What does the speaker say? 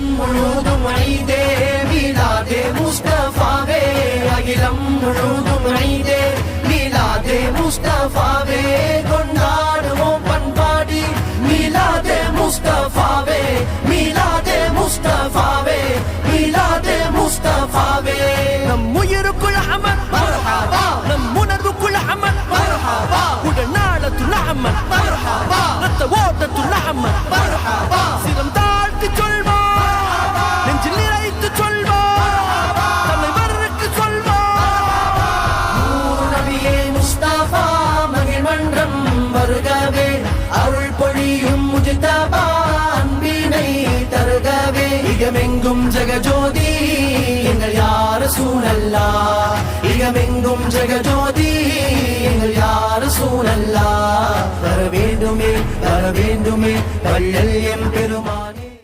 முழுதும் ஐதே மீலாதே முஸ்தபாவே. அகிலம் முழுதும் ஐதே மீலாதே முஸ்தபாவே. கொண்டாடுவோம் பண்பாடி மீலாதே முஸ்தபாவே. மீலாதே முஸ்தபாவே மீலாதே முஸ்தபாவே. நம் உயிருக்குள் அமர் மர்ஹபா. நம் உணர்வுக்குள் அமர் மர்ஹபா. உடனாளத்துள் அமர் மர்ஹபா. ரத்த ஓட்டத்துள் அமர். மர்ஹபா. இகமெங்கும் ஜெகஜோதி எங்கள் யார சூழல்லா? இகமெங்கும் ஜெகஜோதி எங்கள் யார சூழல்லா? வர வேண்டுமே வர வேண்டுமே வள்ளல் எம் பெருமானே.